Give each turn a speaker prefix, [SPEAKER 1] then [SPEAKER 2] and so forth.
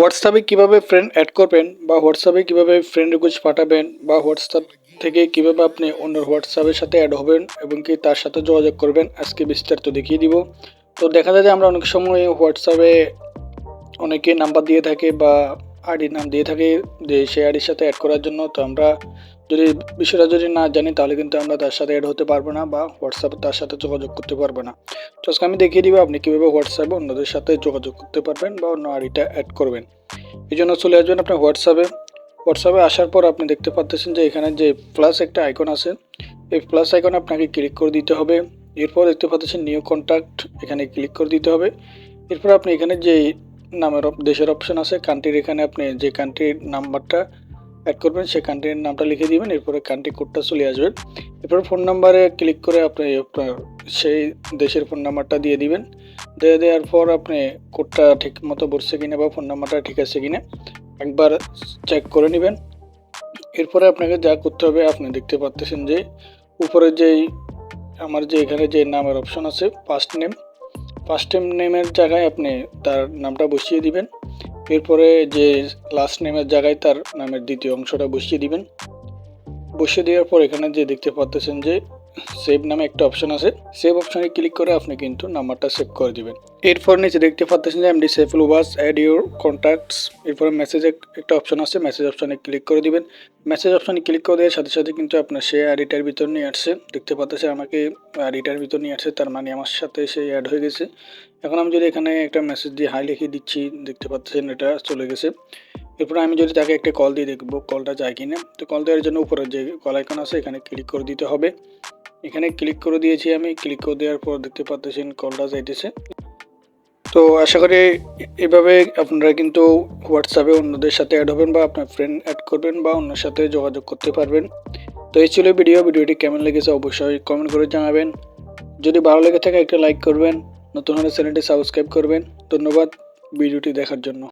[SPEAKER 1] হোয়াটসঅ্যাপে কীভাবে friend add করবেন বা হোয়াটসঅ্যাপে কীভাবে ফ্রেন্ড রিকোয়েস্ট পাঠাবেন বা হোয়াটসঅ্যাপ থেকে কীভাবে আপনি অন্য হোয়াটসঅ্যাপের সাথে অ্যাড হবেন এবং কি তার সাথে যোগাযোগ করবেন, আজকে বিস্তারিত দেখিয়ে দিব। তো দেখা যায় যে আমরা অনেক সময় হোয়াটসঅ্যাপে অনেকে নাম্বার দিয়ে থাকে বা আইডি নাম দিয়ে থাকে যে সেই আইডির সাথে অ্যাড করার জন্য, তো আমরা যদি বিষয়টা যদি না জানি, তাহলে কিন্তু আমরা তার সাথে অ্যাড হতে পারব না বা হোয়াটসঅ্যাপে তার সাথে যোগাযোগ করতে পারব না। তো আজকে আমি দেখিয়ে দিব আপনি কীভাবে হোয়াটসঅ্যাপে অন্যদের সাথে যোগাযোগ করতে পারবেন বা অন্য আইডিটা অ্যাড করবেন। এই জন্য চলে আসবেন আপনার হোয়াটসঅ্যাপে হোয়াটসঅ্যাপে আসার পর আপনি দেখতে পাচ্ছেন যে এখানে যে প্লাস একটা আইকন আছে, এই প্লাস আইকনে আপনাকে ক্লিক করে দিতে হবে। এরপর দেখতে পাচ্ছেন নিউ কন্ট্যাক্ট এখানে ক্লিক করে দিতে হবে। এরপর আপনি এখানে যে নামের দেশের অপশন আছে কান্ট্রির এখানে আপনি যে কান্ট্রির নাম্বারটা অ্যাড করবেন, সেই কান্ট্রির নামটা লিখে দিবেন, এরপরে কান্ট্রি কোডটা চলে আসবে। এরপর ফোন নাম্বারে ক্লিক করে আপনি, আপনার সেই দেশের ফোন নাম্বারটা দিয়ে দিবেন। দিয়ে দেওয়ার পর আপনি কোডটা ঠিক মতো বসছে কিনা বা ফোন নাম্বারটা ঠিক আছে কিনা, একবার চেক করে নেবেন। এরপরে আপনাকে যা করতে হবে, আপনি দেখতে পাচ্ছেন যে উপরে যেই, আমার যে এখানে যে নামের অপশন আছে ফার্স্ট নেম ফার্স্ট নেমের জায়গায় আপনি তার নামটা বসিয়ে দিবেন। এরপরে যে লাস্ট নেমের জায়গায় তার নামের দ্বিতীয় অংশটা বসিয়ে দিবেন। বসিয়ে দেওয়ার পর এখানে যে দেখতে পাচ্ছেন যে সেভ নামে একটা অপশন আছে। সেভ অপশনে ক্লিক করে আপনি কিন্তু নাম্বারটা সেভ করে দিবেন। এরপর নিচে দেখতে পাচ্ছেন যে MD Saiful was add your contacts এরপরে মেসেজ একটা অপশন আছে মেসেজ অপশনে ক্লিক করে দিবেন। মেসেজ অপশনে ক্লিক করে দেওয়ার সাথে সাথে কিন্তু আপনার সে আইডিটার ভিতর নিয়ে আসছে। দেখতে পাচ্ছেন আমাকে আইডিটার ভিতর নিয়ে আসছে, তার মানে আমার সাথে সে অ্যাড হয়ে গেছে। এখন আমি যদি এখানে একটা মেসেজ দিয়ে হাই লিখে দিচ্ছি, দেখতে পাচ্ছেন এটা চলে গেছে। এরপরে আমি যদি তাকে একটা কল দিয়ে দেখব কলটা যায় কিনা। তো কল দেওয়ার জন্য উপরে যে কল আইকন আছে, এখানে ক্লিক করে দিতে হবে। এখানে ক্লিক করে দিয়েছি আমি। ক্লিক করে দেওয়ার পর দেখতে পাচ্ছেন কলটা যাইতেছে। তো আশা করি এভাবে আপনারা কিন্তু হোয়াটসঅ্যাপে অন্যদের সাথে অ্যাড হবেন বা আপনার ফ্রেন্ড অ্যাড করবেন বা অন্যের সাথে যোগাযোগ করতে পারবেন। তো এই ছিল ভিডিও ভিডিওটি কেমন লেগেছে অবশ্যই কমেন্ট করে জানাবেন। যদি ভালো লেগে থাকে একটা লাইক করবেন। নতুন হলে চ্যানেলটি সাবস্ক্রাইব করবেন। ধন্যবাদ। ভিডিওটি দেখার জন্য।